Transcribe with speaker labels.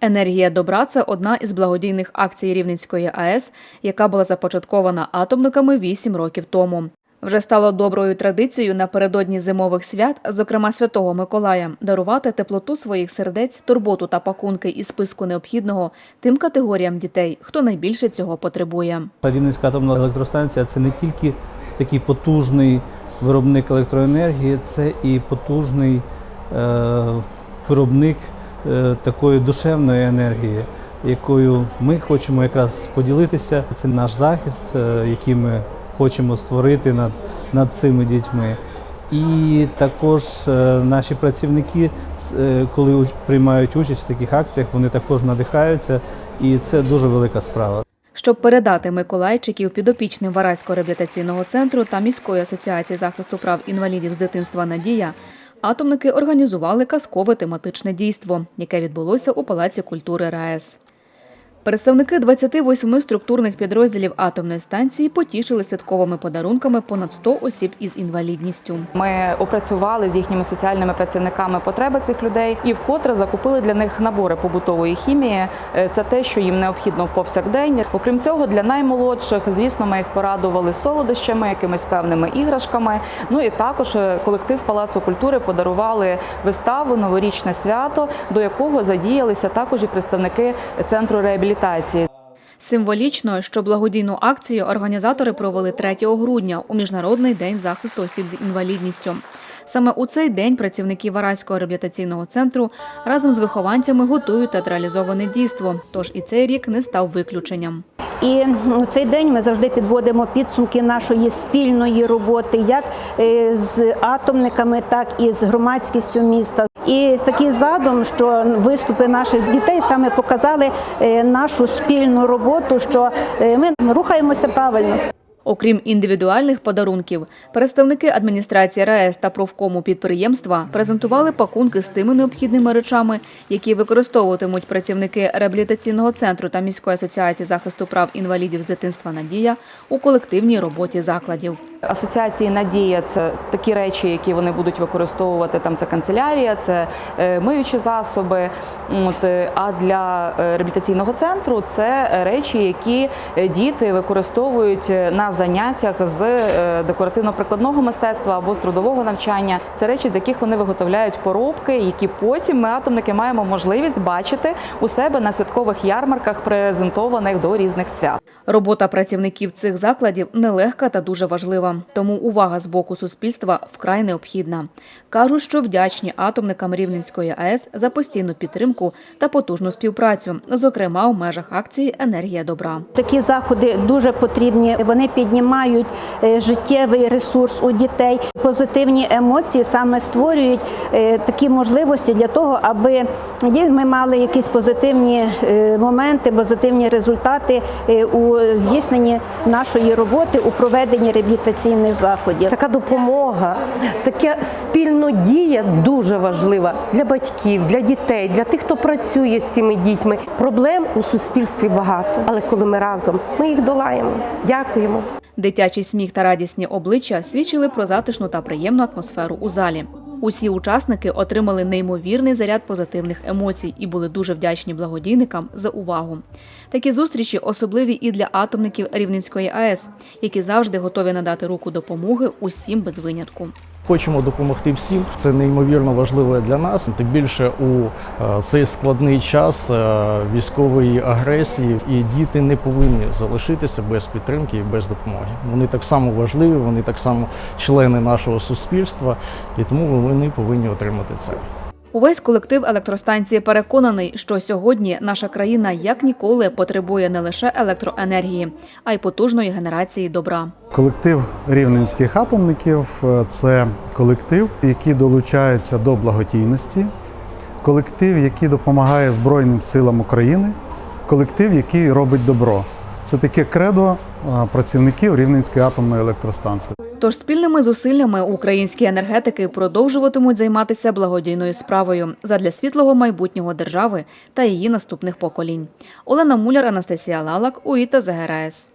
Speaker 1: Енергія добра це одна із благодійних акцій Рівненської АЕС, яка була започаткована атомниками 8 років тому. Вже стало доброю традицією напередодні зимових свят, зокрема Святого Миколая, дарувати теплоту своїх сердець, турботу та пакунки із списку необхідного тим категоріям дітей, хто найбільше цього потребує.
Speaker 2: Рівненська атомна електростанція це не тільки такий потужний виробник електроенергії, це і потужний е, виробник такої душевної енергії, якою ми хочемо якраз поділитися. Це наш захист, е, який ми хочемо створити над, над цими дітьми. І також е, наші працівники, е, коли приймають участь в таких акціях, вони також надихаються, і це дуже велика справа.
Speaker 1: Щоб передати Миколайчиків підопічним Вараського реабілітаційного центру та міської асоціації захисту прав інвалідів з дитинства Надія, атомники організували казкове тематичне дійство, яке відбулося у Палаці культури РаЕС. Представники 28 структурних підрозділів атомної станції потішили святковими подарунками понад 100 осіб із інвалідністю.
Speaker 3: Ми опрацювали з їхніми соціальними працівниками потреби цих людей і вкотре закупили для них набори побутової хімії. Е, Це те, що їм необхідно в повсякдень. Окрім цього, для наймолодших, звісно, ми їх порадували солодощами, якимись певними іграшками. Ну і також е, колектив Палацу культури подарували виставу Новорічне свято, до якого задіялися також і представники центру реабілітації.
Speaker 1: Символічно, що благодійну акцію організатори провели 3 грудня у Міжнародний день захисту осіб з інвалідністю. Саме у цей день працівники Вараського реабілітаційного центру разом з вихованцями готують театралізоване дійство. Тож і цей рік не став виключенням.
Speaker 4: І в цей день ми завжди підводимо підсумки нашої спільної роботи, як е, з атомниками, так і з громадськістю міста. І такий задум, що виступи наших дітей саме показали е, нашу спільну роботу, що е, ми рухаємося правильно.
Speaker 1: Окрім індивідуальних подарунків, представники адміністрації РаЕС та профкому підприємства презентували пакунки з тими необхідними речами, які використовуватимуть працівники реабілітаційного центру та міської асоціації захисту прав інвалідів з дитинства Надія у колективній роботі закладів.
Speaker 3: Асоціації Надія це такі речі, які вони будуть використовувати. Там це канцелярія, це е, миючі засоби. От, е, а для е, реабілітаційного центру це речі, які діти використовують е, на заняттях з е, декоративно-прикладного мистецтва або з трудового навчання. Це речі, з яких вони виготовляють поробки, які потім ми атомники маємо можливість бачити у себе на святкових ярмарках, презентованих до різних свят.
Speaker 1: Робота працівників цих закладів нелегка та дуже важлива, тому увага з боку суспільства вкрай необхідна. Кажуть, що вдячні атомникам Рівненської АЕС за постійну підтримку та потужну співпрацю, зокрема у межах акції Енергія добра.
Speaker 4: Такі заходи дуже потрібні. Вони піднімають е, життєвий ресурс у дітей. Позитивні емоції саме створюють е, такі можливості для того, аби ми мали якісь позитивні е, моменти, позитивні результати у здійсненні нашої роботи у проведенні реабілітаційних заходів.
Speaker 5: Така допомога, така спільнодія дуже важлива для батьків, для дітей, для тих, хто працює з цими дітьми. Проблем у суспільстві багато, але коли ми разом, ми їх долаємо. Дякуємо.
Speaker 1: Дитячий сміх та радісні обличчя свідчили про затишну та приємну атмосферу у залі. Усі учасники отримали неймовірний заряд позитивних емоцій і були дуже вдячні благодійникам за увагу. Такі зустрічі особливі і для атомників Рівненської АЕС, які завжди готові надати руку допомоги усім без винятку.
Speaker 6: Хочемо допомогти всім. Це неймовірно важливо для нас. Тим більше у е, цей складний час е, військової агресії, і діти не повинні залишитися без підтримки і без допомоги. Вони так само важливі, вони так само члени нашого суспільства, і тому вони повинні отримати це.
Speaker 1: Увесь колектив електростанції переконаний, що сьогодні наша країна як ніколи потребує не лише електроенергії, а й потужної генерації добра.
Speaker 7: Колектив рівненських атомників е, це колектив, який долучається до благодійності, колектив, який допомагає Збройним силам України, колектив, який робить добро. Це таке кредо е, працівників Рівненської атомної електростанції.
Speaker 1: Тож спільними зусиллями українські енергетики продовжуватимуть займатися благодійною справою задля світлого майбутнього держави та її наступних поколінь. Олена Муляр, Анастасія Лалак, УІТА ЗГРАЕС.